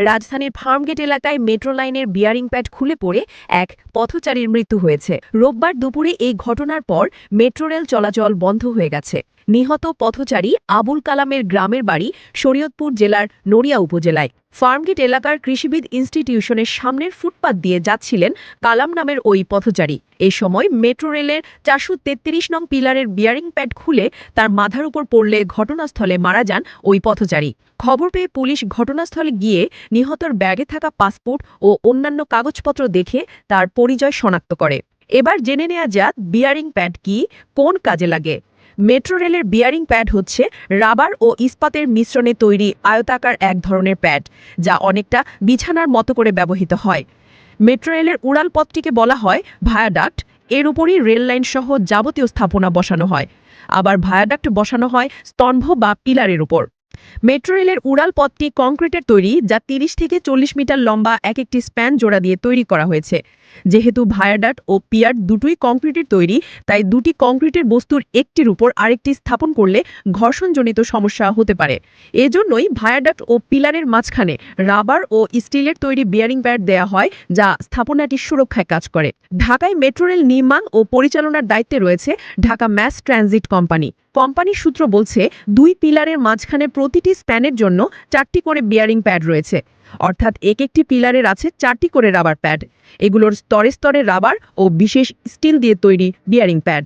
রাজধানীর ফার্মগেট এলাকায় মেট্রো লাইনের বিয়ারিং প্যাড খুলে পড়ে এক পথচারীর মৃত্যু হয়েছে। রোববার দুপুরে এই ঘটনার পর মেট্রো রেল চলাচল বন্ধ হয়ে গেছে। নিহত পথচারী আবুল কালামের গ্রামের বাড়ি শরীয়তপুর জেলার নড়িয়া উপজেলায়। ফার্মগেট এলাকার কৃষিবিদ ইনস্টিটিউশনের সামনের ফুটপাত দিয়ে যাচ্ছিলেন কালাম নামের ওই পথচারী। এ সময় মেট্রো রেলের চারশো তেত্রিশ নং পিলারের বিয়ারিং প্যাড খুলে তার মাথার উপর পড়লে ঘটনাস্থলে মারা যান ওই পথচারী। খবর পেয়ে পুলিশ ঘটনাস্থলে গিয়ে নিহতর ব্যাগে থাকা পাসপোর্ট ও অন্যান্য কাগজপত্র দেখে তার পরিচয় শনাক্ত করে। এবার জেনে নেওয়া যাক বিয়ারিং প্যাড কি, কোন কাজে লাগে। মেট্রো রেলের বিয়ারিং প্যাড হচ্ছে রাবার ও ইস্পাতের মিশ্রণে তৈরি আয়তাকার এক ধরনের প্যাড যা অনেকটা বিছানার মতো করে ব্যবহৃত হয়। মেট্রো রেলের উড়াল পথটিকে বলা হয় ভায়াডাক্ট। এর উপরই রেল লাইন সহ যাবতীয় স্থাপনা বসানো হয়। আবার ভায়াডাক্ট বসানো হয় স্তম্ভ বা পিলারের উপর। মেট্রো রেলের উড়াল পথটি কংক্রিটের তৈরি, যা তিরিশ থেকে চল্লিশ মিটার লম্বা এক একটি স্প্যান জোড়া দিয়ে তৈরি করা হয়েছে। যেহেতু ভায়াডাট ও পিয়ার দুটোই কংক্রিটের তৈরি, তাই দুটি কংক্রিটের বস্তুর একটির উপর আরেকটি স্থাপন করলে ঘর্ষণজনিত সমস্যা হতে পারে। এজন্যই ভায়াডাট ও পিলারের মাঝখানে রাবার ও স্টিলের তৈরি বিয়ারিং প্যাড দেয়া হয়, যা স্থাপনাটির সুরক্ষায় কাজ করে। ঢাকায় মেট্রো রেল নির্মাণ ও পরিচালনার দায়িত্বে রয়েছে ঢাকা ম্যাস ট্রানজিট কোম্পানি। কোম্পানির সূত্র বলছে, দুই পিলারের মাঝখানে প্রতিটি স্প্যানের জন্য চারটি করে বিয়ারিং প্যাড রয়েছে। অর্থাৎ এক একটি পিলারের আছে চারটি করে রাবার প্যাড এগুলোর স্তরে স্তরে রাবার ও বিশেষ স্টিল দিয়ে তৈরি বিয়ারিং প্যাড